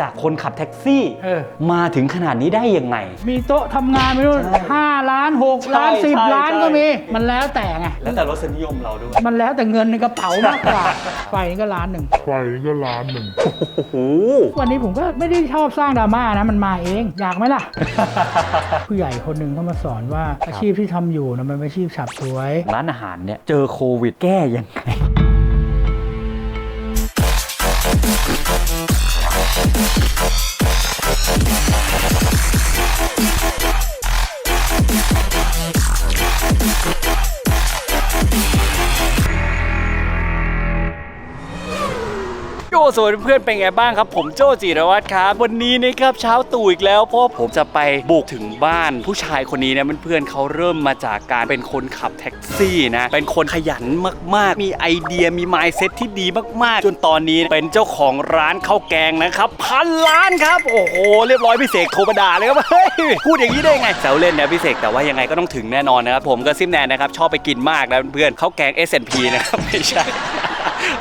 จากคนขับแท็กซี่เออ มาถึงขนาดนี้ได้ยังไง มีโต๊ะทำงานไม่รู้ใช่ห้าล้านหกล้านใช่สิบใช่ล้านใช่ ก็มี มันแล้วแต่ไง แล้วแต่รสนิยมเราด้วยมันแล้วแต่เงินในกระเป๋ามากกว่า ไฟนี่ก็ล้านหนึ่งไฟก็ล้านหนึ่งโอ้โห วันนี้ผมก็ไม่ได้ชอบสร้างดราม่านะ มันมาเอง อยากไหมล่ะ ผู้ใหญ่คนหนึ่งเขามาสอนว่าอาชีพที่ทำอยู่นะมันเป็นอาชีพฉับฉวย ร้านอาหารเนี่ย เจอโควิดแก้ยังไง Thank you. โยสวัสดีเพื่อนเป็นไงบ้างครับ ผมโจจิรวัตรครับ วันนี้นะครับเช้าตู่อีกแล้ว เพราะผมจะไปบุกถึงบ้าน ผู้ชายคนนี้เนี่ยเพื่อนๆเขาเริ่มมาจากการเป็นคนขับแท็กซี่นะเป็นคนขยันมากๆ มีไอเดียมีมายเซ็ตที่ดีมากๆ จนตอนนี้เป็นเจ้าของร้านข้าวแกงนะครับพันล้านครับโอ้โหเรียบร้อยพี่เสกโทรมาด่าเลยครับเฮ้ยพูดอย่างนี้ได้ไงแซวเล่นนะพี่เสกแต่ว่ายังไงก็ต้องถึงแน่นอนนะครับผมกับซิมแนนนะครับชอบไปกินมากนะเพื่อนข้าวแกง S&P นะครับไม่ใช่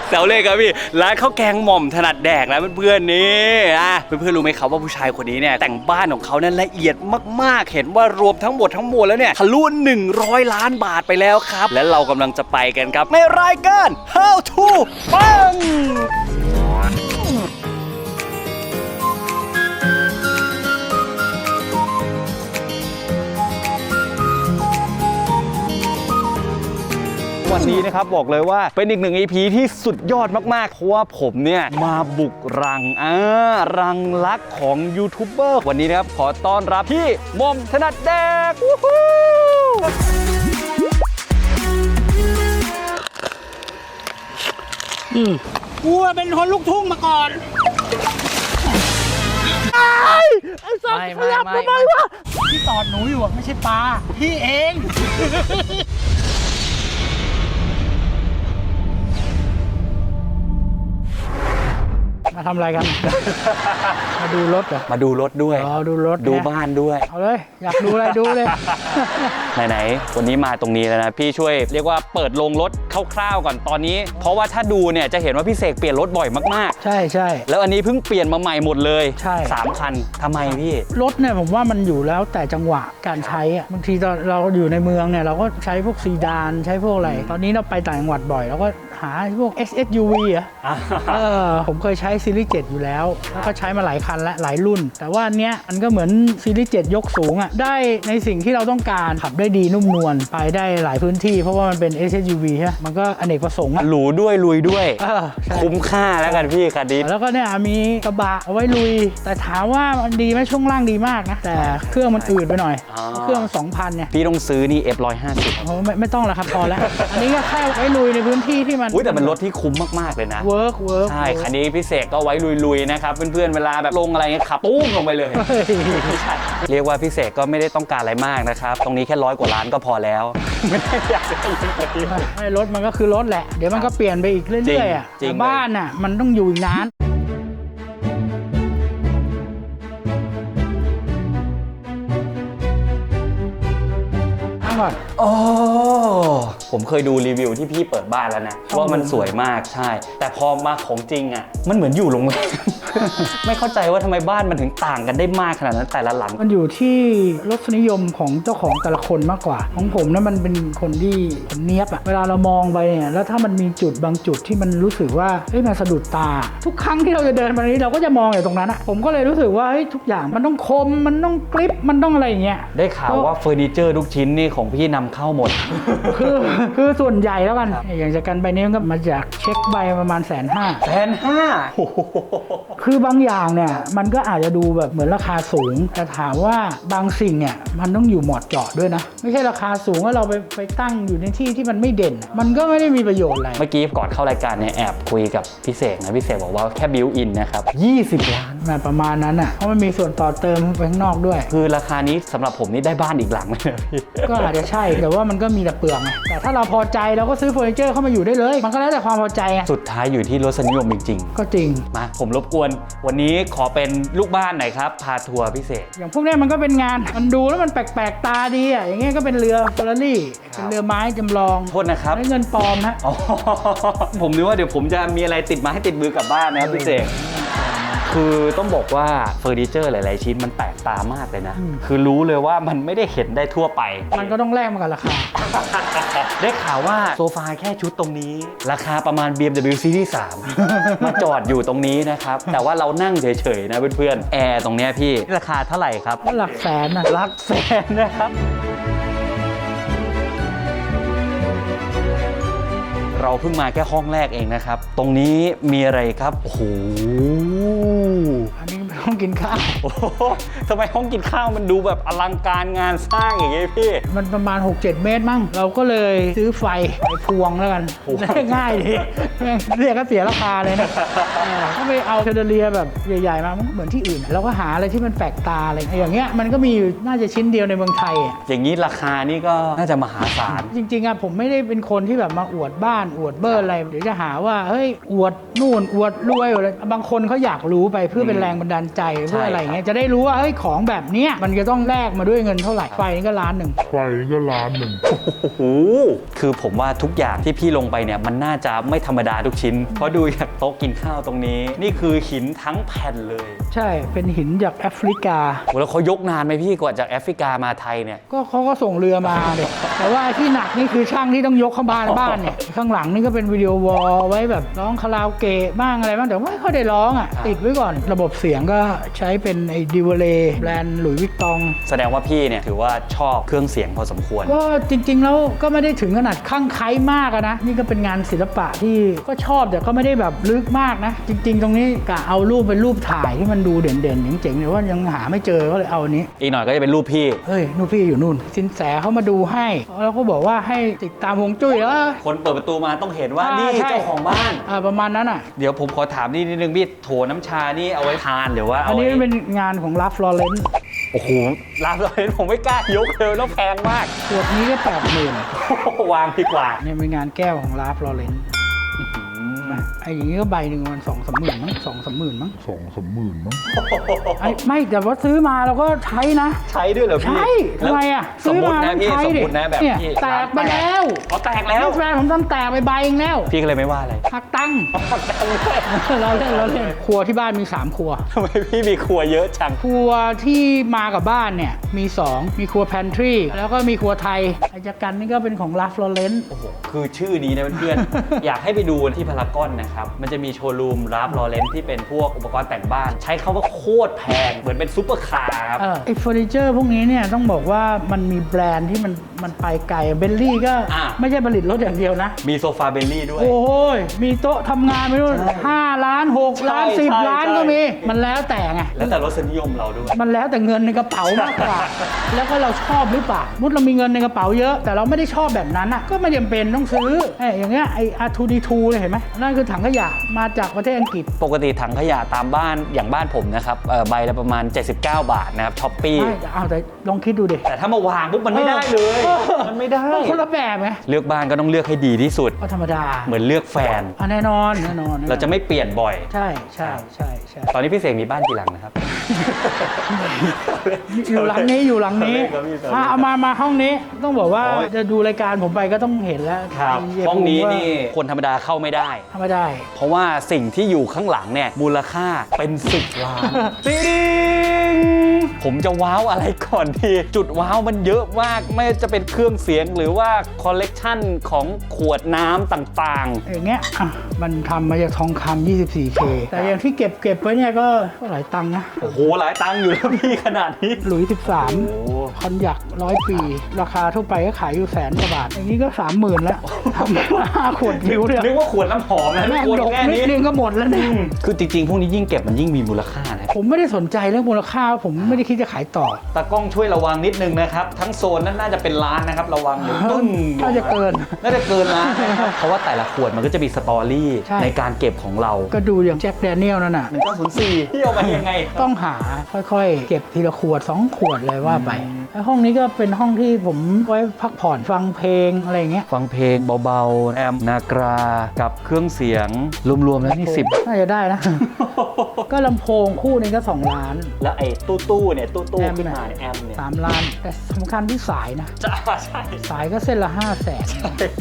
แซวเล่นครับพี่ร้านข้าวแกงหม่อมถนัดแดกนะเพื่อนๆนี่อะเพื่อนๆรู้ไหมครับว่าผู้ชายคนนี้เนี่ยแต่งบ้านของเขานั้นละเอียดมากๆ เห็นว่ารวมทั้งหมดทั้งมวลแล้วเนี่ยทะลุ100 ล้านบาทไปแล้วครับ และเรากำลังจะไปกันครับในรายการ How to ปัง นนี้นะครับบอกเลยว่าเป็นอีกหนึ่ง EP ที่สุดยอดมากๆ เพราะว่าผมเนี่ยมาบุกรังอ่ารังลักของยูทูบเบอร์วันนี้นะครับขอต้อนรับพี่มอมถนัดแดกวู้ฮู้กูเป็นคนลูกทุ่งมาก่อนไอ้สัตว์ไม่ขไม่ยับไม่ทำไมวะที่ตอดหนูอยู่อะไม่ใช่ปลาพี่เอง มาทำอะไรกัน มาดูรถเหรอ มาดูรถด้วย อ๋อ ดูรถดูนะบ้านด้วย เอาเลย อยากดูอะไรดูเลย ไหนๆ วันนี้มาตรงนี้แล้วนะ พี่ช่วยเรียกว่าเปิดโรงรถคร่าวๆก่อนตอนนี้ เพราะว่าถ้าดูเนี่ยจะเห็นว่าพี่เสกเปลี่ยนรถบ่อยมากใช่ใช่ๆแล้วอันนี้เพิ่งเปลี่ยนมาใหม่หมดเลยใช่ สามคันทำไมพี่ รถเนี่ยผมว่ามันอยู่แล้วแต่จังหวะการใช้อะบางทีตอนเราอยู่ในเมืองเนี่ยเราก็ใช้พวกซีดานใช้พวกอะไร ตอนนี้เราไปต่างจังหวัดบ่อยเราก็ หาพวก SSUV อะเออผมเคยใช้ซีรีส์7อยู่แล้ว แล้วก็ใช้มาหลายคันและหลายรุ่น แต่ว่าอันเนี้ยมันก็เหมือนซีรีส์7ยกสูงอะได้ในสิ่งที่เราต้องการขับได้ดีนุ่มนวลไปได้หลายพื้นที่ เพราะว่ามันเป็น SSUV ใช่ไหมมันก็อเนกประสงค์อะหรูด้วยลุยด้วยเออใช่คุ้มค่าแล้วกันพี่คันนี้แล้วก็เนี่ยมีกระบะเอาไว้ลุย แต่ถามว่ามันดีไหมช่วงล่างดีมากนะแต่เครื่องมันอืดไปหน่อยอ่าเครื่องมัน2,000เนี่ยพี่ต้องซื้อนี่ F150 โอ้ไม่ไม่ต้องแล้วครับพอแล้ว อันนี้ก็แค่ไว้ลุยในพื้นที่ที่มันอุ้ยแต่เป็นรถที่คุ้มมากๆเลยนะเวิร์กเวิร์กใช่คันนี้พี่เสกก็ไว้ลุยๆนะครับเพื่อนๆเวลาแบบลงอะไรเงี้ยขับตุ้มลงไปเลยเรียกว่าพี่เสกก็ไม่ได้ต้องการอะไรมากนะครับตรงนี้แค่ร้อยกว่าล้านก็พอแล้วไม่ได้อยากได้เยอะกว่านี้ไม่รถมันก็คือรถแหละ เดี๋ยวมันก็เปลี่ยนไปอีกเรื่อยๆอะจริงแต่บ้านน่ะมันต้องอยู่อีกนาน นั่งก่อนโอ้ผมเคยดูรีวิวที่พี่เปิดบ้านแล้วนะครับว่ามันสวยมากใช่ แต่พอมาของจริงอะ มันเหมือนอยู่โรงแรม ไม่เข้าใจว่าทำไมบ้านมันถึงต่างกันได้มากขนาดนั้นแต่ละหลัง มันอยู่ที่รสนิยมของเจ้าของแต่ละคนมากกว่า ของผมนะมันเป็นคนที่ผมเนี้ยบอะเวลาเรามองไปเนี่ยแล้วถ้ามันมีจุดบางจุดที่มันรู้สึกว่าเฮ้ยมันสะดุดตา ทุกครั้งที่เราจะเดินมานี้เราก็จะมองอยู่ตรงนั้นอะผมก็เลยรู้สึกว่าเฮ้ยทุกอย่างมันต้องคมมันต้องกริปมันต้องอะไรอย่างเงี้ยได้ข่าวว่าเฟอร์นิเจอร์ทุกชิ้นนี่ของพี่นำเข้าหมดคือคือส่วนใหญ่แล้วกันอย่างจากกันใบนี้มันก็มาจากเช็คใบประมาณแสนห้าแสนห้าคือบางอย่างเนี่ยมันก็อาจจะดูแบบเหมือนราคาสูง แต่ถามว่าบางสิ่งเนี่ยมันต้องอยู่เหมาะเจาะด้วยนะ ไม่ใช่ราคาสูงแล้วเราไปไปตั้งอยู่ในที่ที่มันไม่เด่น มันก็ไม่ได้มีประโยชน์อะไร เมื่อกี้ก่อนเข้ารายการเนี่ยแอบคุยกับพี่เสกนะพี่เสกบอกว่าแค่บิวอินนะครับ 20 ล้านแบบประมาณนั้นอะเพราะมันมีส่วนต่อเติมไปข้างนอกด้วย คือราคานี้สำหรับผมนี่ได้บ้านอีกหลังเลยนะพี่ ก็อาจจะใช่แต่ว่ามันก็มีแต่เปลืองไงแต่ถ้าเราพอใจเราก็ซื้อเฟอร์นิเจอร์เข้ามาอยู่ได้เลย มันก็แล้วแต่ความพอใจไงสุดท้ายอยู่ที่รสนิยมจริงก็จริง ๆมาผมรบกวนวันนี้ขอเป็นลูกบ้านหน่อยครับพาทัวร์พิเศษ อย่างพวกเนี้ยมันก็เป็นงาน มันดูแล้วมันแปลกๆตาดีอะอย่างเงี้ยก็เป็นเรือเฟอร์รารี่เป็นเรือไม้จำลองโทษนะครับไม่เงินปลอมนะอ๋อผมนึกว่าเดี๋ยวผมจะมีอะไรติดมาให้ติดมือกลับบ้านนะครับพี่เสก คือต้องบอกว่าเฟอร์นิเจอร์หลาย ๆ ชิ้นมันแปลกตามากเลยนะอืมคือรู้เลยว่ามันไม่ได้เห็นได้ทั่วไป มันก็ต้องแลกมากับราคา ได้ข่าวว่าโซฟาแค่ชุดตรงนี้ ราคาประมาณ BMW Series 3 มาจอดอยู่ตรงนี้นะครับ แต่ว่าเรานั่งเฉย ๆ นะเพื่อน ๆ แอร์ตรงเนี้ยพี่ราคาเท่าไหร่ครับก็หลักแสนนะหลักแสนนะครับ เราเพิ่งมาแค่ห้องแรกเองนะครับ ตรงนี้มีอะไรครับ โอ้โห อันนี้ ไม่ต้องกินข้าว โอ้โหทำไมห้องกินข้าวมันดูแบบอลังการงานสร้างอย่างงี้พี่ มันประมาณ 6-7 เมตรมั้ง เราก็เลยซื้อไฟไฟพวงแล้วกันโอ้โห ง่ายดีแม่งเรียกก็เสียราคาเลยนะเออก็ไปเอาเชนเดเลียแบบใหญ่ๆมาเหมือนที่อื่นเราก็หาอะไรที่มันแปลกตาอะไรอย่างเงี้ยมันก็มีอยู่น่าจะชิ้นเดียวในเมืองไทยอะ อย่างนี้ราคานี่ก็น่าจะมหาศาล จริงๆอะผมไม่ได้เป็นคนที่แบบมาอวดบ้านอวดเบอร์อะไรเดี๋ยวจะหาว่าเฮ้ยอวดนู่นอวดรวยอะไรบางคนเขาอยากรู้ไปเพื่อเป็นแรงบันดาลใจเพื่ออะไรอย่างเงี้ยจะได้รู้ว่าเฮ้ยของแบบเนี้ยมันจะต้องแลกมาด้วยเงินเท่าไหร่ไฟนี่ก็ล้านหนึ่ง ไฟก็ล้านหนึ่ง โอ้โหคือผมว่าทุกอย่างที่พี่ลงไปเนี่ยมันน่าจะไม่ธรรมดาทุกชิ้น เพราะดูจากโต๊ะกินข้าวตรงนี้ นี่คือหินทั้งแผ่นเลยใช่เป็นหินจากแอฟริกา โอ้แล้วเขายกนานไหมพี่กว่าจากแอฟริกามาไทยเนี่ย ก็เขาก็ส่งเรือมาเนี่ยแต่ว่าที่หนักนี่คือช่างที่ต้องยกเข้าบ้านบ้านเนี่ย ข้างหลังนี่ก็เป็นวิดีโอวอลไว้แบบร้องคาราโอเกะบ้างอะไรบ้างแต่ไม่ค่อยได้ร้องอะครับติดไว้ก่อนระบบเสียงก็ใช้เป็นไอ้ดิวเลแบรนด์หลุยส์วิกตอง แสดงว่าพี่เนี่ยถือว่าชอบเครื่องเสียงพอสมควร ก็จริง ๆ แล้วก็ไม่ได้ถึงขนาดข้างไคล้มากอะนะ นี่ก็เป็นงานศิลปะที่ก็ชอบแต่ก็ไม่ได้แบบลึกมากนะ จริง ๆ ตรงนี้กะเอารูปเป็นรูปถ่ายที่มันดูเด่นๆเจ๋งๆแต่ว่ายังหาไม่เจอก็เลยเอาอันนี้ อีกหน่อยก็จะเป็นรูปพี่ เฮ้ยนู่นพี่อยู่นู่น สินแสเขามาดูให้แล้วก็บอกว่าให้ติดตามฮวงจุ้ยแล้ว คนเปิดประตูมาต้องเห็นว่าอ่านี่ใช่ เจ้าของบ้าน อ่าประมาณนั้นอะ เดี๋ยวผมขอถามนิดนึงพี่โถน้ำชานี่เอาไว้ทานหรือว่าอัเอานไว้นี้เป็นงานของลัฟลอเรนโอ้โหร้านเราเห็นผมไม่กล้ายกเลยแล้วแพงมากขวดนี้ก็แปดหมื่นวางดีกว่าเนี่ยเป็นงานแก้วของลัฟลอเรนไอ้อย่างนี้ก็ใบหนึ่งมันสองสามหมื่นมั้งสองสามหมื่นมั้งสองสามหมื่นมั้งไอ้ไม่แต่ว่าซื้อมาเราก็ใช้นะ ใช้ด้วยเหรอพี่ใช่ทำไมอะสมมติซื้อนะมาพี่ใช้สมดิมตินะแบบเนี่ยพี่แตกไปแล้วอ๋อแตกแล้วนี่แฟนผมทำแตกไปใบเองแล้วพี่ก็เลยไม่ว่าอะไรหักตังค์ เราเล่นเราเล่นครัวที่บ้านมี 3 ครัว ทำไมพี่มีครัวเยอะจัง ครัวที่มากับบ้านเนี่ยมี 2 มีครัวแพนทรีแล้วก็มีครัวไทยไอจักรันนี่ก็เป็นของลัฟลอเรนโอ้โห คือชื่อนี้นะเพื่อนๆ อยากให้ไปดูที่พารากอนนะครับมันจะมีโชว์รูมรับลอเรนที่เป็นพวกอุปกรณ์แต่งบ้าน ใช้คาว่าโคตรแพง เหมือนเป็นซุปเปอร์คาร์ครับเออไอเฟอร์นิเจอร์พวกนี้เนี่ยต้องบอกว่ามันมีแบรนด์ที่มันมันไปไกลเบลลี่ก็อะไม่ใช่ผลิตรถอย่างเดียวนะ มีโซฟาเบลลี่ด้วย โอ้ย มีโต๊ะทำงานไปด้วยห้าล้านหกล้านใช่สิบใช่ล้านใช่ก็มี มันแล้วแต่ไง แล้วแต่รสนิยมเราด้วย มันแล้วแต่เงินในกระเป๋ามากกว่า แล้วก็เราชอบหรือเปล่ามุดเรามีเงินในกระเป๋าเยอะ แต่เราไม่ได้ชอบแบบนั้นอะ ก็ไม่จำเป็นต้องซื้อเอ้ยอย่างเงี้ยไออาร์ทูดีทูเลยเห็นไหมนั่นคือถังขยะมาจากประเทศอังกฤษ ปกติถังขยะตามบ้านอย่างบ้านผมนะครับเอ่อใบละประมาณ 79 บาทนะครับช้อปปี้ไม่เอาแต่ลองคิดดูดิแต่ถ้ามาวางปุ๊บมันไม่ได้เลยออมันไม่ได้นคนละแบบไงเลือกบ้านก็ต้องเลือกให้ดีที่สุด ก็ธรรมดาเหมือนเลือกแฟน อะแน่นอนแน่นอนแน่นอนเราจะไม่เปลี่ยนบ่อย ใช่ใช่ใช่ใช่ตอนนี้พี่เสกมีบ้านกี่หลังนะครับ อยู่หลังนี้อยู่หลังนี้ครับพี่ครับอะเอามามาห้องนี้ต้องบอกว่าโอ้ย จะดูรายการผมไปก็ต้องเห็นแล้วครับไเหี้ยห้องนี้ภูมิว่านี่คนธรรมดาเข้าไม่ได้ทำไม่ได้เพราะว่าสิ่งที่อยู่ข้างหลังเนี่ยมูลค่าเป็นสิบล้านติ๊งผมจะว้าวอะไรก่อนดี จุดว้าวมันเยอะมาก ไม่ว่าจะเป็นเครื่องเสียงหรือว่าคอลเลกชันของขวดน้ำต่างอย่างเงี้ยอะมันทำมาจากทองคำ 24K แต่อย่างที่เก็บเก็บไว้เนี่ยก็ก็หลายตังค์นะๆโอ้โห หลายตังค์อยู่แล้วพี่ขนาดนี้หลุยโอ้13 คอนยักร้อยปี ราคาทั่วไปก็ขายอยู่แสนกว่าบาท อย่างนี้ก็30,000แล้วทำมาห้าขวดผิวเนี่ยนึกว่าขวดน้ำหอมนะแม่งขวดดกแค่นิดนี้นึงก็หมดแล้วเนี่ยคือจริงๆ พวกนี้ยิ่งเก็บมันยิ่งมีมูลค่านะผมไม่ได้สนใจเรื่องมูลค่า ผมไม่ได้คิดจะขายต่อตากล้องช่วยระวังนิดนึงนะครับ ทั้งโซนนั้นน่าจะเป็นล้านนะครับ ระวังเดี๋ยวตึ้งน่าจะเกินน่าจะเกินล้านนะครับเพราะว่าแต่ละขวดมันก็จะมีสตอรี่ใช่ ในการเก็บของเราก็ดูอย่างแจ็คแดเนียลนั่นน่ะหนึ่งเก้าศูนย์สี่ที่เอามายังไง ต้องหาค่อยๆ เก็บทีละขวด 2 ขวดเลยว่าไปแล้ว ห้องนี้ก็เป็นห้องที่ผมไว้พักผ่อนฟังเพลงอะไรอย่างเงี้ย ฟังเพลงเบาๆ แอมนากรา กับเครื่องเสียง รวมๆแล้วนี่สิบน่าจะได้นะ ก็ลำโพงคู่หนึงก็ 2 ล้าน แล้วไอ้ตู้ตู้ๆเนี่ยตู้ตู้แอมขึ้นเนี่ยมาเนี่ยแอมเนี่ย 3 ล้าน แต่สำคัญที่สายนะจะใช่สายก็เส้นละ 5 0 0แสน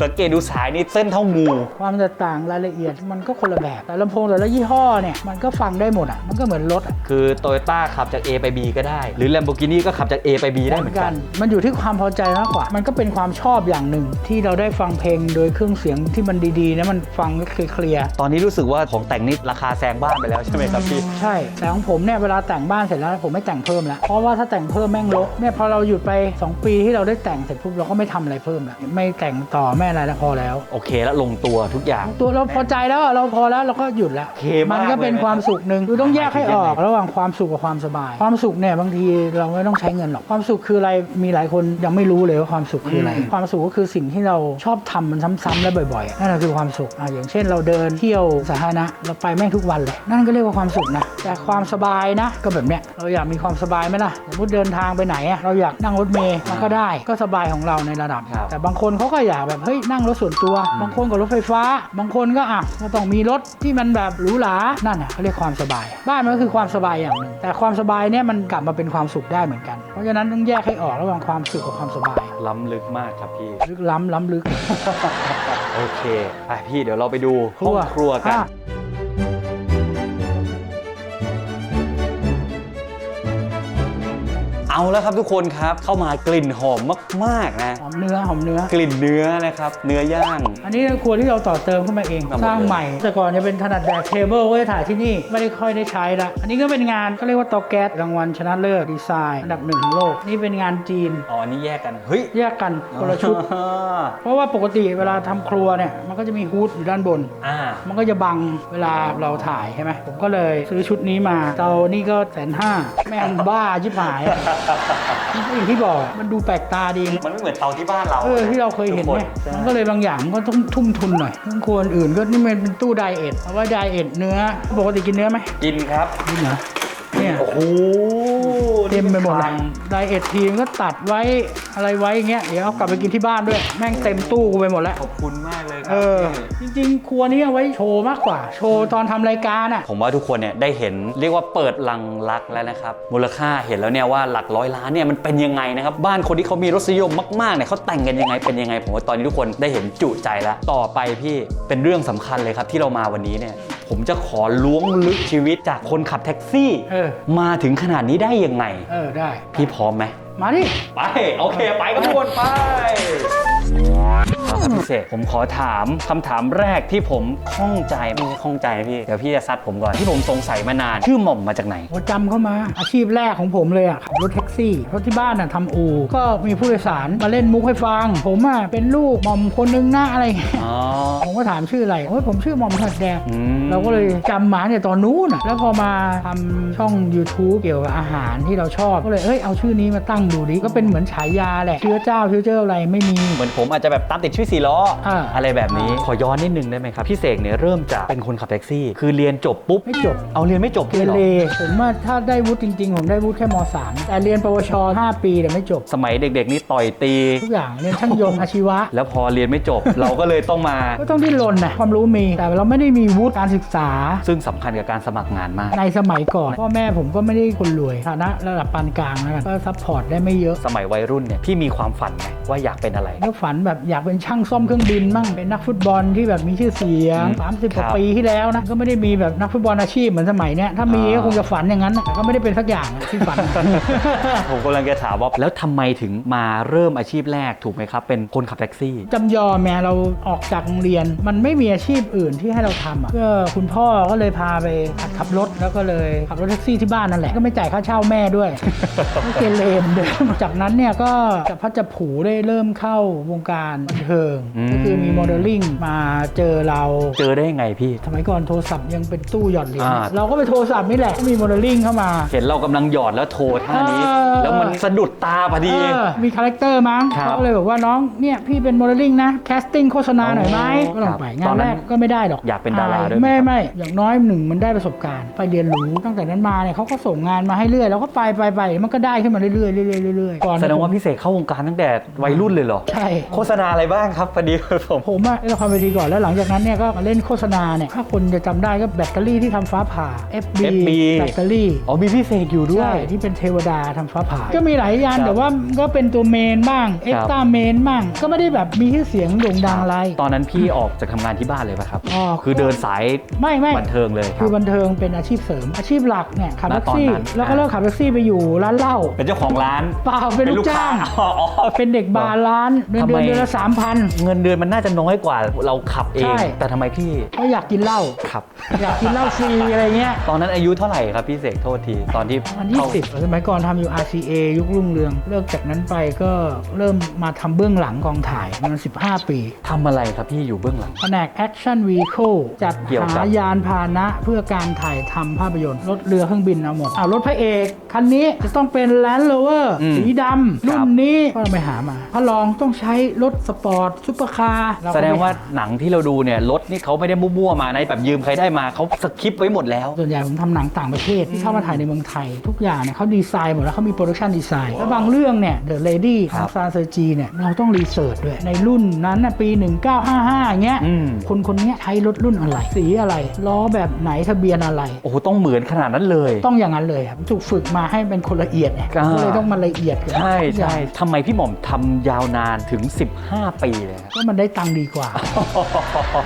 สังเกตดูสายนี่เส้นเท่างูความแตกต่างรายละเอียดมันก็คนละแบบ แต่ลำโพงแต่ละยี่ห้อเนี่ย มันก็ฟังได้หมดอะ มันก็เหมือนรถอะคือโตโยต้าขับจาก A ไป B ก็ได้ หรือ Lamborghini ก็ขับจาก A ไป B ได้เหมือนกัน มันอยู่ที่ความพอใจมากกว่า มันก็เป็นความชอบอย่างหนึ่ง ที่เราได้ฟังเพลงโดยเครื่องเสียงที่มันดีๆนะมันฟังเคลียร์ๆตอนนี้รู้สึกว่าของแต่งนี่ราคาแซงบ้านไปแล้วใช่ไหมครับพี่ใช่ แต่ของผมเนี่ยเวลาแต่งบ้านเสร็จแล้วผมไม่แต่งเพิ่มแล้ว เพราะว่าถ้าแต่งเพิ่มแม่งลกเนี่ยพอเราหยุดไป 2 ปีที่เราได้แต่งเสร็จปุ๊บเราก็ไม่ทำอะไรเพิ่มแล้วไม่แต่งต่อไม่อะไรแล้วพอแล้ว โอเคแล้วลงตัวทุกอย่าง ตัวเราพอใจแล้วอะเราพอแล้วเราก็หยุดแล้วโอเคมากมันก็เป็นเลยนะ ความสุขหนึ่งคือต้องแยกให้ออกหมายถึงยังไงระหว่างความสุขกับความสบาย ความสุขเนี่ยบางทีเราไม่ต้องใช้เงินหรอกความสุขคืออะไรมีหลายคนยังไม่รู้เลยว่าความสุขคืออะไร ความสุขก็คือสิ่งที่เราชอบทำมันซ้ำๆและบ่อยๆนั่นแหละคือความสุขอะอย่างเช่น เราเดินเที่ยวสาธารณะเราไปแม่งทุกวันเลยนั่นก็เรียกว่าความสุขนะแต่ความสบายนะก็แบบเนี้ยเราอยากมีความสบายไหมล่ะสมมติเดินทางไปไหนอะเราอยากนั่งรถเมล์มันก็ได้ก็สบายของเราในระดับ ครับ แต่บางคนเขาก็อยากแบบเฮ้ยนั่งรถส่วนตัว บางคนก็รถไฟฟ้า บางคนก็อะก็ต้องมีรถที่มันแบบหรูหรานั่นน่ะเขาเรียกความสบาย บ้านมันก็คือความสบายอย่างหนึ่งแต่ความสบายเนี่ยมันกลับมาเป็นความสุขได้เหมือนกัน เพราะฉะนั้นต้องแยกให้ออกระหว่างความสุขกับความสบายล้ำลึกมากครับพี่ ลึกล้ำล้ำลึก โอเคไปพี่เดี๋ยวเราไปดูครัวห้องครัวกัน อะ เอาแล้วครับทุกคนครับเข้ามากลิ่นหอมมากๆนะ หอมเนื้อหอมเนื้อ กลิ่นเนื้อนะครับ เนื้อย่าง อันนี้ครัวที่เราต่อเติมขึ้นมาเองทำหมดเลย สร้างใหม่ แต่ก่อนจะเป็นถนัดแดกเทเบิลไว้ถ่ายที่นี่ไม่ได้ค่อยได้ใช้ละอันนี้ก็เป็นงานก็เรียกว่าเตอแก๊สรางวัลชนะเลิศดีไซน์อันดับหนึ่งของโลกนี่เป็นงานจีนอ๋ออันนี้แยกกันเฮ้ยแยกกันคนละชุด อ่าเพราะว่าปกติเวลาทำครัวเนี่ยมันก็จะมีฮูดอยู่ด้านบน อ่า มันก็จะบังเวลาเราถ่ายใช่ไหมผมก็เลยซื้อชุดนี้มาเตานี่ก็แสนห้าแม่งบ้าชิบหายอย่างที่บอกอะมันดูแปลกตาดี มันไม่เหมือนเตาที่บ้านเราเออที่เราเคยเห็นทุกไงใช่มันก็เลยบางอย่างมันก็ต้องทุ่มทุนหน่อยเครื่องครัวอื่นก็นี่มันเป็นตู้ไดเอทเพราะว่าไดเอทเนื้อปกติกินเนื้อไหมกินครับกินเหรอเนี่ยโอ้โห เต็มไปหมดเลยไดเอททีมก็ตัดไว้อะไรไว้อย่างเงี้ยเดี๋ยวเอากลับไปกินที่บ้านด้วย แม่งเต็มตู้กูไปหมดแล้ว ขอบคุณมากเลยครัเออ จริง ๆ ครัวนี้เอาไว้โชว์มากกว่า โชว์ตอนทำรายการอะ ผมว่าทุกคนเนี่ยได้เห็นเรียกว่าเปิดลังรักแล้วนะครับ มูลค่าเห็นแล้วเนี่ยว่าหลักร้อยล้านเนี่ยมันเป็นยังไงนะครับ บ้านคนที่เขามีรสนิยมมากๆเนี่ยเขาแต่งกันยังไงเป็นยังไง ผมว่าตอนนี้ทุกคนได้เห็นจุใจแล้ว ต่อไปพี่เป็นเรื่องสำคัญเลยครับที่เรามาวันนี้เนี่ย ผมจะขอล้วงลึกชีวิตจากคนขับแท็กซี่ เออ มาถึงขนาดนี้ได้ยังไง เออได้ พี่พร้อมไหม มาดิ ไป โอเค ไปกันทุกคน ไป ครับพี่เสกผมขอถามคำถามแรกที่ผมข้องใจไม่ใช่ข้องใจนะพี่เดี๋ยวพี่จะซัดผมก่อนที่ผมสงสัยมานานชื่อหม่อมมาจากไหน ผมจำเข้ามาอาชีพแรกของผมเลยอะขับรถแท็กซี่เพราะที่บ้านอะทำอู่ก็มีผู้โดยสารมาเล่นมุกให้ฟัง ผมอะเป็นลูกหม่อมคนนึงนะอะไรอย่างเงี้ยอ๋อ ผมก็ถามชื่ออะไรโอ้ยผมชื่อหม่อมหัดแดงอืม เราก็เลยจำมาเนี่ยตอนนู้นอะแล้วพอมาทำช่อง YouTube เกี่ยวกับอาหารที่เราชอบก็เลยเอ้ยเอาชื่อนี้มาตั้งดูดิก็เป็นเหมือนฉายาแหละเชื้อเจ้าเชื้อเจ้าอะไรไม่มี เหมือนผมอาจจะแบบตามติดชื่อสี่ล้ออ่าอะไรแบบนี้ขอย้อนนิดนึงได้ไหมครับพี่เสกเนี่ยเริ่มจากเป็นคนขับแท็กซี่ คือเรียนจบปุ๊บไม่จบเอาเรียนไม่จบเกด้วยเหรอ เรผมว่าถ้าได้วุฒิจริง ๆ ผมได้วุฒิแค่ม .3 แต่เรียนปวช 5 ปีแต่ไม่จบ สมัยเด็กๆนี่ต่อยตี ทุกอย่างเรียนช่างยนต์ อาชีวะ แล้วพอเรียนไม่จบ เราก็เลยต้องมา ก็ต้องดิ้นรนนะความรู้มี แต่เราไม่ได้มีวุฒิการศึกษา ซึ่งสำคัญกับการสมัครงานมาก ในสมัยก่อน พ่อแม่ผมก็ไม่ได้คนรวยฐานะระดับปานกลางแล้วกันก็ซัพพอร์ตได้ไม่เยอะสมัยวัยรุ่นเนี่ยพี่มีความฝันไหมว่าอยากเป็นอะไร แล้วฝันแบบอยากเป็นช่างซ่อมเครื่องบินมั่งเป็นนักฟุตบอลที่แบบมีชื่อเสียงอืม30กว่าครับปีที่แล้วนะก็ไม่ได้มีแบบนักฟุตบอลอาชีพเหมือนสมัยเนี้ยถ้ามีอ่าก็คงจะฝันอย่างนั้นนะแต่ก็ไม่ได้เป็นสักอย่างอะที่ฝัน ผมกำลังจะถามว่าแล้วทำไมถึงมาเริ่มอาชีพแรกถูกไหมครับ เป็นคนขับแท็กซี่จำยอมแม้เราออกจากโรงเรียน มันไม่มีอาชีพอื่นที่ให้เราทำอะก็คุณพ่อก็เลยพาไปหัดขับรถแล้วก็เลยขับรถแท็กซี่ที่บ้านนั่นแหละก็ไม่จ่ายค่าเช่าแม่ด้วยก็เกเรเหมอนเดิมจากนั้นเนี่ยก็จะพัดจะผูได้เริ่มเข้าวงการบันเทิงอืมก็คือมีโมเดลลิ่งมาเจอเรา เจอได้ยังไงพี่ สมัยก่อนโทรศัพท์ยังเป็นตู้หยอดเหรียญอ่า เราก็ไปโทรศัพท์นี่แหละก็มีโมเดลลิ่งเข้ามา เห็นเรากำลังหยอดแล้วโทรท่านี้ เออ แล้วมันสะดุดตาพอดี เออมีคาแรคเตอร์มั้งครับเขาก็เลยบอกว่าน้องเนี่ยพี่เป็นโมเดลลิ่งนะแคสติ้งโฆษณาหน่อยไหมอ๋อก็ลองไปครับงานแรกตอนนั้นก็ไม่ได้หรอกอยากเป็นดาราอด้วยไหมไม่ครับ ไม่อย่างน้อยหนึ่งมันได้ประสบการณ์ ไปเรียนรู้ตั้งแต่นั้นมาเนี่ยเขาก็ส่งงานมาให้เรื่อยแล้วก็ไปไปไปมันก็ได้ขึ้นมาเรื่อยๆเรื่อยๆเรื่อยๆก่อนแสดงว่าพี่เสกเข้าวงการตั้งแต่วัยรุ่นเลยเหรอ ใช่ โฆษณาอะไรบ้างครับพอดีผมผมอะเล่นละครเวทีก่อนแล้วหลังจากนั้นเนี่ยก็มาเล่นโฆษณาเนี่ยถ้าคนจะจำได้ก็แบตเตอรี่ที่ทำฟ้าผ่า FB FB แบตเตอรี่อ๋อมีพี่เสกอยู่ด้วใช่ยที่เป็นเทวดาทำฟ้าผ่า ก็มีหลายยันครับแต่ว่าก็เป็นตัวเมนบ้างเอ็กซ์ตาเมนบ้างก็ไม่ได้แบบมีชื่อเสียงโด่งดังอะไร ตอนนั้นพี่ออกจากทำงานที่บ้านเลยป่ะครับ ออก คือเดินสายไม่ไม่ บันเทิงเลยคคืรัอบบันเทิงเป็นอาชีพเสริม อาชีพหลักเนี่ยขับณแท็กตอนซี่นั้น แล้วก็เลิกขับแท็กซี่ไปอยู่ร้านเหล้าเป็นเจ้าของร้านเปล่าเป็นลูกจ้าง อ๋ออ๋อเป็นเด็กบาร์ร้านเดือนทำเดืไม อนเดือนละสามพันเงินเดือนมันน่าจะน้อยกว่าเราขับเอใช่งแต่ทำไมพี่ก็อยากกินเหล้าขับ อยากกินเหล้าฟรีอะไรเงี้ยตอนนั้นอายุเท่าไหร่ครับพี่เสกโทษที ตอนที่มันเข้า20สมัยก่อนทำอยู่ RCA ยุครุ่งเรือง เลิกจากนั้นไปก็เริ่มมาทำเบื้องหลังกองถ่ายมัน15 ปี ทำอะไรครับพี่อยู่เบื้องหลัง แผนก Action Vehicle จัดเกี่ยวกับ หายานพาหนะเพื่อการถ่ายทำภาพยนตร์ รถเรือเครื่องบินเอาหมดอ่ารถพระเอก คันนี้จะต้องเป็น Land Rover อืมสีดำครัรุ่บ นนี้ก็เราไปหามาพระรองต้องใช้รถสปอร์ตซุปเปอร์คาร์เรก็แสไปดงว่าหหนังที่เราดูเนี่ยรถนี่เขาไม่ได้มั่วๆมานะแบบยืมใครได้มาเขาสคริปต์ไว้หมดแล้ว ส่วนใหญ่ผมทำหนังต่างประเทศที่เข้ามาถ่ายในเมืองไทย ทุกอย่างเนี่ยเขาดีไซน์หมดแล้วเขามีโปรดักชันดีไซน์แล้วบางเรื่องเนี่ย The Lady ขครัองบซานเซอร์จีเนี่ยเราต้องรีเสิร์ชด้วย ในรุ่นนั้นน่ะปี 1955อย่างเงี้ยอืม คนคนเนี้ยใช้รถรุ่นอะไร สีอะไรล้อแบบไหนทะเบียนอะไร โอ้โหต้องเหมือนขนาดนั้นเลย ต้องอย่างนั้นเลยครับถูกฝึกมาให้เป็นคนละเอียดไงอ่า ก็เลยต้องมาละเอียดกันใช่ทุกอย่าใช่ง ทำไมพี่หม่อมทำยาวนานถึง 15 ปีเลยครับ ก็มันได้ตังค์ดีกว่า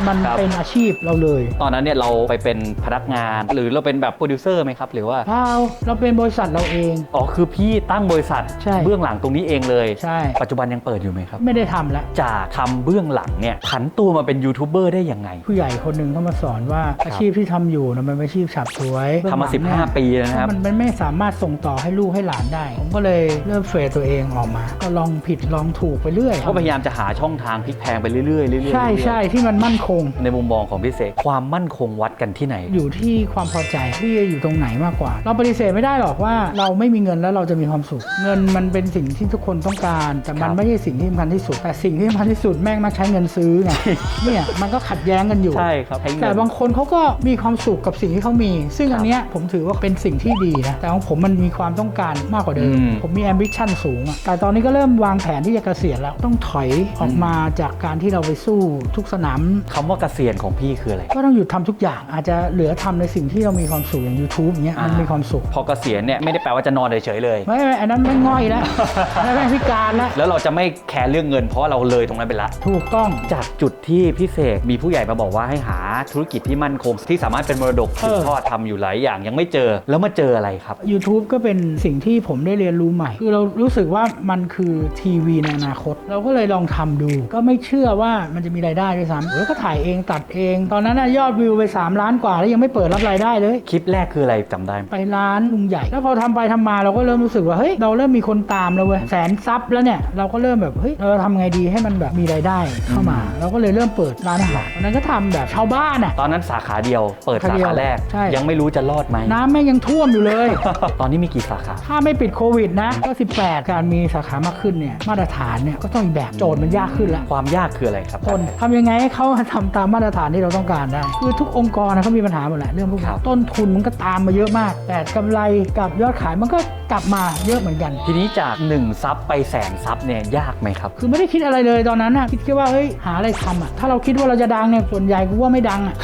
มันครับ เป็นอาชีพเราเลยตอนนั้นเนี่ยเราไปเป็นพนักงาน หรือเราเป็นแบบโปรดิวเซอร์ไหมครับ หรือว่าเปล่าเราเป็นบริษัทเราเอง อ๋อ คือพี่ตั้งบริษัทใช่ เบื้องหลังตรงนี้เองเลย ใช่ ปัจจุบันยังเปิดอยู่ไหมครับ ไม่ได้ทำแล้ว จากทำเบื้องหลังเนี่ยผันตัวมาเป็นยูทูบเบอร์ได้ยังไง ผู้ใหญ่คนหนึ่งเขามาสอนว่าอาชีพที่ทำอยู่นะมันเป็นอาชีพฉับฉวยทำมาเบื้องหลังเนี่ย15 ปีแล้วนะครับ มันมันไม่สามารถส่งต่อให้ลูกให้หลานได้ ผมก็เลยเริ่มเฟรตัวเองออกมา ก็ลองผิดลองถูกไปเรื่อย ก็พยายามจะหาช่องทางพลิกแพลงไปเรื่อยๆเรื่อยๆเรื่อยๆใช่ใช่ที่มันมั่นคง ในมุมมองของพี่เสกความมั่นคงวัดกันที่ไหน อยู่ที่ความพอใจที่จะอยู่ตรงไหนมากกว่า เราปฏิเสธไม่ได้หรอกว่าเราไม่มีเงินแล้วเราจะมีความสุข เงินมันเป็นสิ่งที่ทุกคนต้องการ แต่มันครับไม่ใช่สิ่งที่สำคัญที่สุด แต่สิ่งที่สำคัญที่สุดแม่งมาใช้เงินซื้อไงเนี่ยมันก็ขัดแย้งกันอยู่ ใช่ครับใช้เงินแต่บางคนเขาก็มีความสุขกับสิ่งที่เขามี ซึ่งอันเนี้ยผมถือว่าเป็นสิ่งที่ดีนะแต่ของผมมันมีความต้องการมากกว่าเดิมอืม ผมมี ambition สูงอะแต่ตอนนี้ก็เริ่มวางแผนที่จะเกษียณแล้วต้องถอยออกมาจากการที่เราไปสู้ทุกสนามคำว่าเกษียณของพี่คืออะไร ก็ต้องหยุดทำทุกอย่างอาจจะเหลือทำในสิ่งที่เรามีความสุขอย่าง YouTube อย่างเงี้ยมันมีความสุข พอเกษียณเนี่ยไม่ได้แปลว่าจะนอนเฉยๆเลย ไม่ไม่อันนั้นไม่ง่อยแล้ว อันนั้นไม่พิการแล้วแล้วเราจะไม่แคร์เรื่องเงินเพราะว่าเราเลยตรงนั้นไปละ ถูกต้อง จากจุดที่พี่เสกมีผู้ใหญ่มาบอกว่าให้หาธุรกิจที่มั่นคง ที่สามารถเป็นมรดกสืบเออทอดทำอยู่หลายอย่างยังไม่เจอแล้วมาเจออะไรครับ YouTube ก็เป็นสิ่งที่ผมได้เรียนรู้ใหม่ คือเรารู้สึกว่ามันคือทีวีในอนาคต เราก็เลยลองทำดูก็ไม่เชื่อว่ามันจะมีรายได้ด้วยซ้ำแล้วก็ถ่ายเองตัดเอง ตอนนั้นน่ะยอดวิวไป 3 ล้านกว่าแล้วยังไม่เปิดรับรายได้เลย คลิปแรกคืออะไรจำได้ไหมไปร้านลุงใหญ่ แล้วพอทำไปทำมาเราก็เริ่มรู้สึกว่าเฮ้ยเราเริ่มมีคนตามแล้วเว้ยแสนซับแล้วเนี่ยเราก็เริ่มแบบเฮ้ยเราทำไงดีให้มันแบบมีรายได้เข้ามา เราก็เลยเริ่มเปิดร้านอาหารตอนนั้นก็ทำแบบชาวบ้านอะ ตอนนั้นสาขาเดียว เปิดสาสาขาเดียขาวแรก ใช่ ยังไม่รู้จะรอดไหม น้ำแม่งยังท่วมอยู่เลย ตอนนี้มีกี่สาขา ถ้าไม่ปิดโควิดนะก็18 การมีสาขา มากขึ้นเนี่ย มาตรฐานเนี่ย ก็ต้องอีกแบบ โจทย์มันยากขึ้นแล้วความยากคืออะไรครับ คนทำยังไงให้เขาทำตามมาตรฐานที่เราต้องการได้ คือทุกองค์กรนะเขามีปัญหาหมดแหละเรื่องพวกครันี้บต้นทุนมันก็ตามมาเยอะมาก แต่กำไรกับยอดขายมันก็กลับมาเยอะเหมือนกัน ทีนี้จาก1ซับไปแสนซับเนี่ยยากไหมครับ คือไม่ได้คิดอะไรเลยตอนนั้นอะคิดแค่ว่าเฮ้ยหาอะไรทำอะถ้าเราคิดว่าเราจะดังเนี่ยส่วนใหญ่กูว่าไม่ดังอะ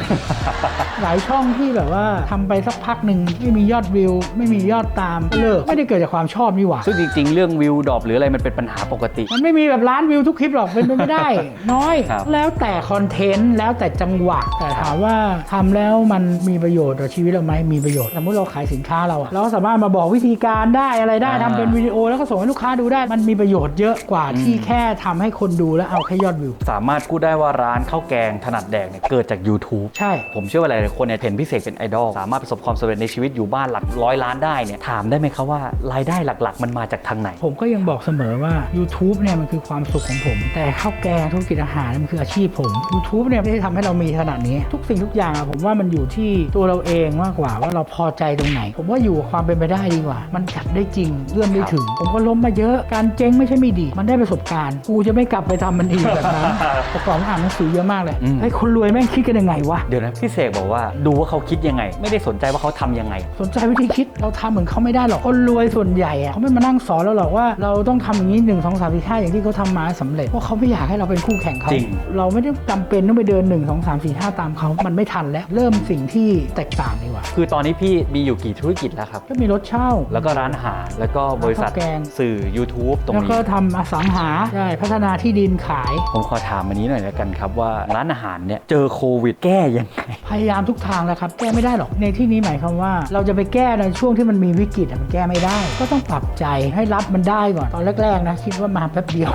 หลายช่องที่แบบว่าทำไปสักพักหนึ่งไม่มียอดวิว ไม่มียอดตามก็เลิกไม่ได้เกิดจากความชอบนี่หว่าซึ่งจริงๆเรื่องวิวดรอปหรืออะไรมันเป็นปัญหาปกติ มันไม่มีแบบล้านวิวทุกคลิปหรอกเป็นไปไม่ได้น้อย ครับ แล้วแต่คอนเทนต์แล้วแต่จังหวะแต่ถามว่าทำแล้วมันมีประโยชน์ต่อชีวิตเราไหมมีประโยชน์สมมติเราขายสินค้าเราอะเราก็สามารถมาบอกวิธีการได้อะไรได้อ่าทำเป็นวิดีโอแล้วก็ส่งให้ลูกค้าดูได้มันมีประโยชน์เยอะกว่าที่แค่ทำให้คนดูแล้วเอาแค่ยอดวิว สามารถพูดได้ว่าร้านข้าวแกงถนัดแดกเนี่ยเกิดจาก YouTube ใช่ ผมเชื่อว่าหลายๆคนเนี่ยเห็นพี่เสกเป็นไอดอลสามารถประสบความสำเร็จในชีวิตอยู่บ้านหลักร้อยล้านได้เนี่ยถามได้ไหมครับว่ารายได้หลักๆ มันมาจากทางไหน ผมก็ยังบอกเสมอว่า YouTube เนี่ยมันคือความสุขของผม แต่ข้าวแกงธุรกิจอาหารเนี่ยมันคืออาชีพผม YouTube เนี่ยไม่ได้ทำให้เรามีขนาดนี้ ทุกสิ่งทุกอย่างอะผมว่ามันอยู่ที่ตัวเราเองมากกว่าว่าเราพอใจตรงไหน ผมว่าอยู่กับความเป็นไปได้ดีกว่า มันจับได้จริงเอื้อมได้ถึง ผมก็ล้มมาเยอะการเจ๊งไม่ใช่ไม่ดี มันได้ประสบการณ์กูจะไม่กลับไปทำมันอีกแบบนั้นประกอบอ่านหนังสือเยอะมากเลยอืมไอ้ยคนรวยแม่งคิดกันยังไงวะเดี๋ยวนะพี่เสกบอกว่าดูว่าเขาคิดยังไง ไม่ได้สนใจว่าเขาทำยังไง สนใจวิธีคิดเราทำเหมือนเขาไม่ได้หรอกคนรวยส่วนใหญ่อะเขาไม่มานั่งสอนเราหรอกว่าเราต้องทำอย่างนี้หนึ่งสองสามสี่ห้าอย่างที่เขาทำมาให้สำเร็จเพราะเขาไม่อยากอยากให้เราเป็นคู่แข่งเขาจริง เราไม่ได้จำเป็นต้องไปเดิน 1 2 3 4 5 ตามเขา มันไม่ทันแล้ว เริ่มสิ่งที่แตกต่างดีกว่า คือตอนนี้พี่มีอยู่กี่ธุรกิจแล้วครับ ก็มีรถเช่า แล้วก็ร้านอาหารแล้วก็บริษัทข้าวแกง สื่อ YouTube ตรงแล้วนี้ ก็ทำอสังหาใช่พัฒนาที่ดินขาย ผมขอถามอันนี้หน่อยแล้วกันครับว่าร้านอาหารเนี่ยเจอโควิดแก้ยังไง พยายามทุกทางแล้วครับ แก้ไม่ได้หรอก ในที่นี้หมายความว่า เราจะไปแก้ในช่วงที่มันมีวิกฤตอะมันแก้ไม่ได้ ก็ต้องปรับใจให้รับมันได้ก่อน ตอนแรกๆนะคิดว่ามาแป๊บเดียว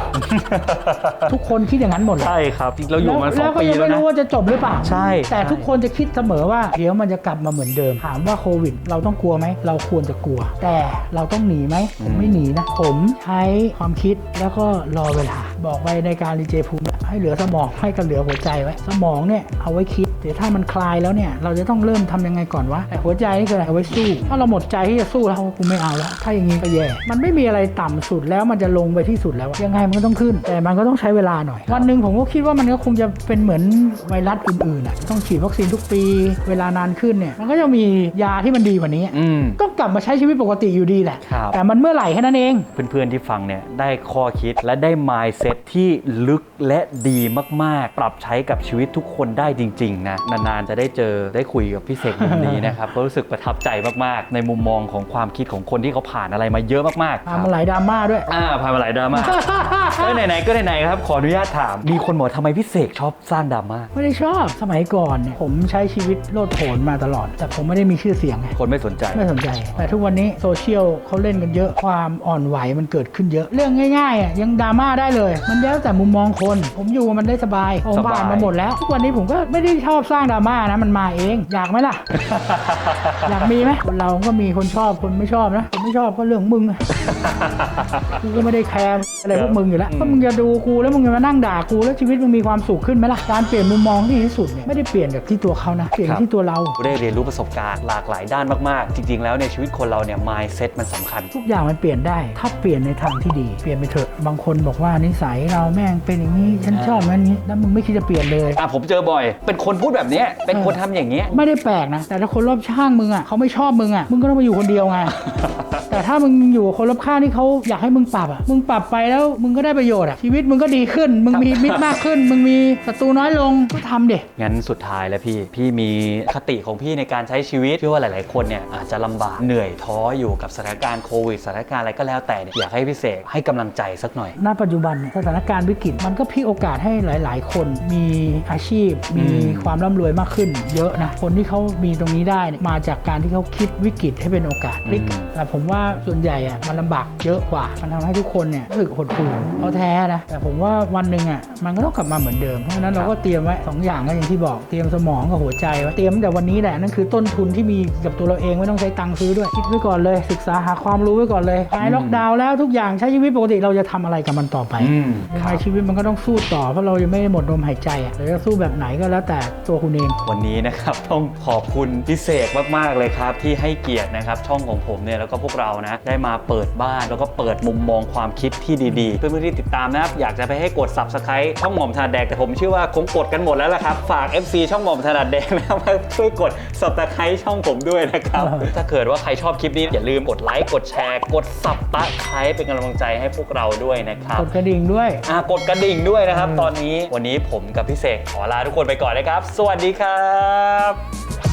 ทุกคนคิดอย่างนั้นหมดเลยใช่ครับจริงๆเราอยู่มาสองก็ปียังแล้วไม่นะ รู้ว่าจะจบหรือเปล่าใช่แต่ใช่ทุกคนจะคิดเสมอว่าเดี๋ยวมันจะกลับมาเหมือนเดิม ถามว่าโควิด เราต้องกลัวไหม เราควรจะกลัว แต่เราต้องหนีไหมผมไม่หนีนะ ผมใช้ความคิดแล้วก็รอเวลา บอกไว้ในการรีเจภูมิให้เหลือสมองให้กับเหลือหัวใจไว้ สมองเนี่ยเอาไว้คิด เดี๋ยวถ้ามันคลายแล้วเนี่ย เราจะต้องเริ่มทำยังไงก่อนวะแต่หัวใจนี่คืออะไรเอาไว้สู้ ถ้าเราหมดใจที่จะสู้แล้วกูไม่เอาแล้วถ้าอย่างนี้ก็แย่ มันไม่มีอะไรต่ำสุดแล้วมันจะลงไปที่สุดแล้วยังไงมันก็ต้องขึ้น แต่มันก็ต้องใช้เวลาหน่อย วันหนึ่งผมก็คิดว่ามันก็คงจะเป็นเหมือนไวรัสอื่นๆอะต้องฉีดวัคซีนทุกปี เวลานานขึ้นเนี่ยมันก็จะมียาที่มันดีกว่านี้อืมก็กลับมาใช้ชีวิตปกติอยู่ดีแหละครับแต่มันเมื่อไหร่แค่นั้นเอง เพื่อนๆที่ฟังเนี่ยได้ข้อคิดและได้ mindset ที่ลึกและดีมากๆ ปรับใช้กับชีวิตทุกคนได้จริงๆนะนานๆ จะได้เจอได้คุยกับพี่เสกมุมนี้นะครับ ก็รู้สึกประทับใจมากๆ ในมุมมองของความคิดของคนที่เขาผ่านอะไรมาเยอะมากๆพามาหลายดราม่าด้วย อ่าผ่านมาหลายดราม่าก็ไหนๆก็ไหนๆครับขออนุญาตถาม มีคนบอกทำไมพี่เสกชอบสร้างดราม่าไม่ได้ชอบสมัยก่อนเนี่ยผมใช้ชีวิตโลดโผนมาตลอด แต่ผมไม่ได้มีชื่อเสียงไงคนไม่สนใจไม่สนใจ แต่ทุกวันนี้โซเชียลเขาเล่นกันเยอะความอ่อนไหวมันเกิดขึ้นเยอะ เรื่องง่ายๆอะยังดราม่าได้เลย มันแล้วแต่มุมมองคน ผมอยู่กับมันได้สบายผมสบายผ่านมาหมดแล้วทุกวันนี้ผมก็ไม่ได้ชอบสร้างดราม่านะมันมาเอง อยากไหมล่ะ อยากมีไหมคนเราก็มีคนชอบคนไม่ชอบนะคนไม่ชอบก็เรื่องของมึงอะกูก็ไม่ได้แคร์อะไรพวกมึงอยู่แล้วก็มึงจะดูกูแล้วมึงจะมานั่งด่ากูแล้วชีวิตมึงมีความสุขขึ้นไหมล่ะการเปลี่ยนมุมมองที่ดีที่สุดเนี่ยไม่ได้เปลี่ยนแบบที่ตัวเขานะเปลี่ยนครับที่ตัวเราได้เรียนรู้ประสบการณ์หลากหลายด้านมากๆ จริง ๆ แล้วเนี่ยชีวิตคนเราเนี่ย mindset มันสำคัญ ทุกอย่างมันเปลี่ยนได้ ถ้าเปลี่ยนในทางที่ดี เปลี่ยนไปเถอะบางคนบอกว่านิสัยเราแม่งเป็นอย่างนี้ฉันชอบงั้นนี้แล้วมึงไม่คิดจะเปลี่ยนเลยอะผมเจอบ่อย เป็นคนพูดแบบเนี้ยเป็นคนทำอย่างเงี้ย ไม่ได้แปลกนะ แต่ถ้าคนรอบข้างมึงอะเขาไม่ชอบมึงอะมึงก็ต้องมาอยู่คนเดียวไง แต่ถ้ามึงอยู่กับคนรอบข้างที่เขาอยากให้มึงปรับอะมึงปรับไปแล้วมึงก็ได้ประโยชน์อะชีวิตมึงก็ดีขึ้น มึงมีมิตรมากขึ้น มึงมีศัตรูน้อยลงก็ทำเด็งั้นสุดท้ายแล้วพี่ พี่มีคติของพี่ในการใช้ชีวิตเชื่อว่าหลาย ๆ คนเนี่ยอาจจะลำบากเหนื่อยท้ออยู่กับสถานการณ์โควิดสถานการณ์อะไรก็แล้วแต่เนี่ยอยากให้พี่เสกให้กำลังใจสักหน่อย ณปัจจุบันเนี่ยสถานการณ์วิกฤตมันก็พลิกโอกาสให้หลาย ๆ คนมีอาชีพ มีอืมความร่ำรวยมากขึ้นเยอะนะ คนที่เขามีตรงนี้ได้เนี่ยมาจากการที่เขาคิดวิกฤตให้เป็นโอกาสพลิกแต่ผมว่าส่วนใหญ่อะมันลำบากเยอะกว่า มันทำให้ทุกคนเนี่ยรู้สึกหดหู่เอาแท้นะ แต่ผมว่าวันหนึ่งอะมันก็ต้องกลับมาเหมือนเดิม เพราะฉะนั้นเราก็เตรียมไว้สองอย่างก็อย่างที่บอก เตรียมสมองกับหัวใจไว้ เตรียมตั้งแต่วันนี้แหละ นั่นคือต้นทุนที่มีกับตัวเราเองไม่ต้องใช้ตังค์ซื้อด้วย คิดไว้ก่อนเลย ศึกษาหาความรู้ไว้ก่อนเลยหายล็อกดาวน์แล้วทุกอย่างใช้ชีวิตปกติเราจะทำอะไรกับมันต่อไปอืมยังคไงรับชีวิตมันก็ต้องสู้ต่อเพราะเรายังไม่ได้หมดลมหายใจอะเราจะสู้แบบไหนก็แล้วแต่ตัวคุณเอง วันนี้นะครับต้องขอบคุณพี่เสกมากๆเลยครับ ที่ให้เกียรตินะครับ ช่องของผมเนี่ยแล้วก็พวกเรานะ ได้มาเปิดบ้านแล้วก็เปิดมุมมองความคิดที่ดีๆเพื่อนๆที่ติดตามนะครับ อยากจะไปให้กด subscribe ช่องหม่อมถนัดแดกแต่ผมเชื่อว่าคงกดกันหมดแล้วล่ะครับ ฝาก FC ช่องหม่อมถนัดแดกนะครับมาช่วยกด subscribe ช่องผมด้วยนะครับถ้าเกิดว่าใครชอบคลิปนี้อย่าลืมกดไลค์กดแชร์ กด subscribe เป็นกำลังใจให้พวกเราด้วยนะครับกดกระดิ่งด้วยอะกดกระดิ่งด้วยนะครับ ตอนนี้วันนี้ผมกับพี่เสกขอลาทุกคนไปก่อนนะครับสวัสดีครับ